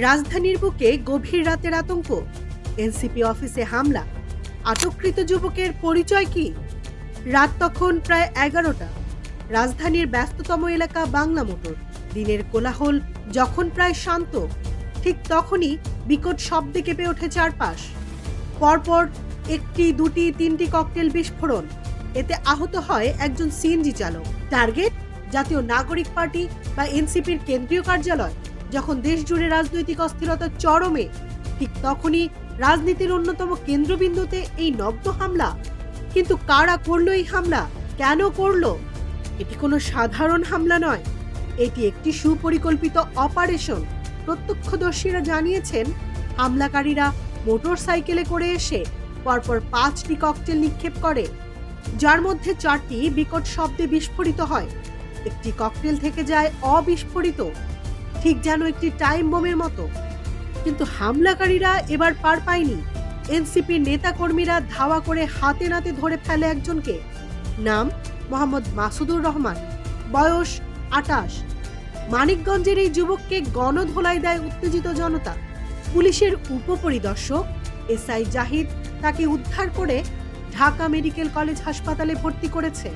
রাজধানীর বুকে গভীর রাতের আতঙ্ক। এনসিপি অফিসে হামলা। আটককৃত যুবকের পরিচয় কি? রাত তখন প্রায় এগারোটা। রাজধানীর ব্যস্ততম এলাকা বাংলা মোটর। দিনের কোলাহল যখন প্রায় শান্ত, ঠিক তখনই বিকট শব্দে কেঁপে ওঠে চারপাশ। পরপর একটি, দুটি, তিনটি ককটেল বিস্ফোরণ। এতে আহত হয় একজন সিএনজি চালক। টার্গেট, জাতীয় নাগরিক পার্টি বা এনসিপির কেন্দ্রীয় কার্যালয়। যখন দেশ জুড়ে রাজনৈতিক অস্থিরতা চরমে, ঠিক তখনই রাজনীতির অন্যতম কেন্দ্রবিন্দুতে এই নগ্ন হামলা। কিন্তু কারা করল এই হামলা? কেন করল? এটি কোনো সাধারণ হামলা নয়। এটি একটি সুপরিকল্পিত অপারেশন। প্রত্যক্ষদর্শীরা জানিয়েছেন, হামলাকারীরা মোটর সাইকেলে করে এসে পরপর পাঁচটি ককটেল নিক্ষেপ করে, যার মধ্যে চারটি বিকট শব্দে বিস্ফোরিত হয়। একটি ককটেল থেকে যায় অবিস্ফোরিত। ঠিক যেন একটি টাইম বোমের মতো। কিন্তু হামলাকারীরা এবার পার পায়নি। এনসিপির নেতাকর্মীরা ধাওয়া করে হাতে নাতে ধরে ফেলে একজনকে। নাম মোহাম্মদ মাসুদুর রহমান। বয়স আটাশ। মানিকগঞ্জের এই যুবককে গণধোলাই দেয় উত্তেজিত জনতা। পুলিশের উপপরিদর্শক এসআই জাহিদ তাকে উদ্ধার করে ঢাকা মেডিকেল কলেজ হাসপাতালে ভর্তি করেছে।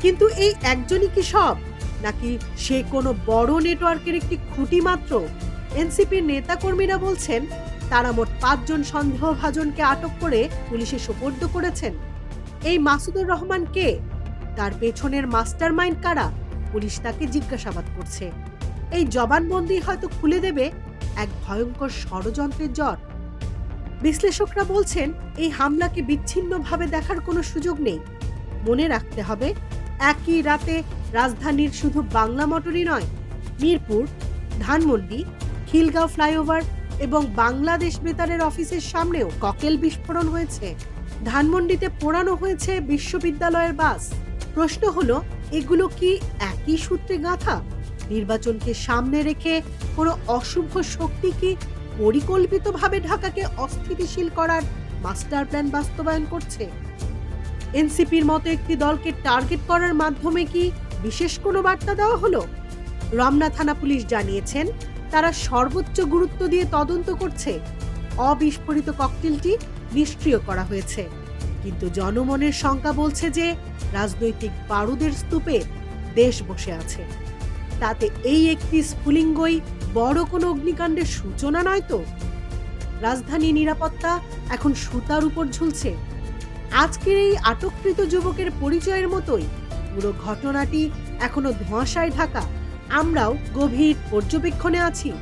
কিন্তু এই একজনই কি সব? নাকি সে কোনো বড় নেটওয়ার্কের একটি খুঁটি মাত্র? এনসিপির নেতাকর্মীরা বলছেন, তারা মোট পাঁচজন সন্দেহভাজনকে আটক করে পুলিশে সোপর্দ করেছেন। এই মাসুদুর রহমান কে? তার পেছনের মাস্টারমাইন্ড কারা? পুলিশ তাকে জিজ্ঞাসাবাদ করছে। এই জবানবন্দি হয়তো খুলে দেবে এক ভয়ঙ্কর ষড়যন্ত্রের জ্বর। বিশ্লেষকরা বলছেন, এই হামলাকে বিচ্ছিন্নভাবে দেখার কোনো সুযোগ নেই। মনে রাখতে হবে একই রাতে রাজধানীর শুধু বাংলা মোটরই নয়, মিরপুর, ধানমন্ডি, খিলগাঁও ফ্লাইওভার এবং বাংলাদেশ বেতারের অফিসের সামনেও ককেল বিস্ফোরণ হয়েছে। ধানমন্ডিতে পোড়ানো হয়েছে বিশ্ববিদ্যালয়ের বাস। প্রশ্ন হলো, এগুলো কি একই সূত্রে গাঁথা? নির্বাচনকে সামনে রেখে কোনো অশুভ শক্তি কি পরিকল্পিতভাবে ঢাকাকে অস্থিতিশীল করার মাস্টার প্ল্যান বাস্তবায়ন করছে? এনসিপির মতো একটি দলকে টার্গেট করার মাধ্যমে কি বিশেষ কোনো বার্তা দেওয়া হলো? রমনা থানা পুলিশ জানিয়েছেন, তারা সর্বোচ্চ গুরুত্ব দিয়ে তদন্ত করছে। অবিস্ফোরিত ককটেলটি নিষ্ক্রিয় করা হয়েছে। কিন্তু জনমনের শঙ্কা বলছে যে, রাজনৈতিক বারুদের স্তূপে দেশ বসে আছে। তাতে এই একটি স্ফুলিঙ্গই বড় কোনো অগ্নিকাণ্ডের সূচনা নয় তো? রাজধানী নিরাপত্তা এখন সুতার উপর ঝুলছে। আজকের এই আটককৃত যুবকের পরিচয়ের মতোই পুরো ঘটনাটি এখনও ধোঁয়াশায় ঢাকা। আমরাও গভীর পর্যবেক্ষণে আছি।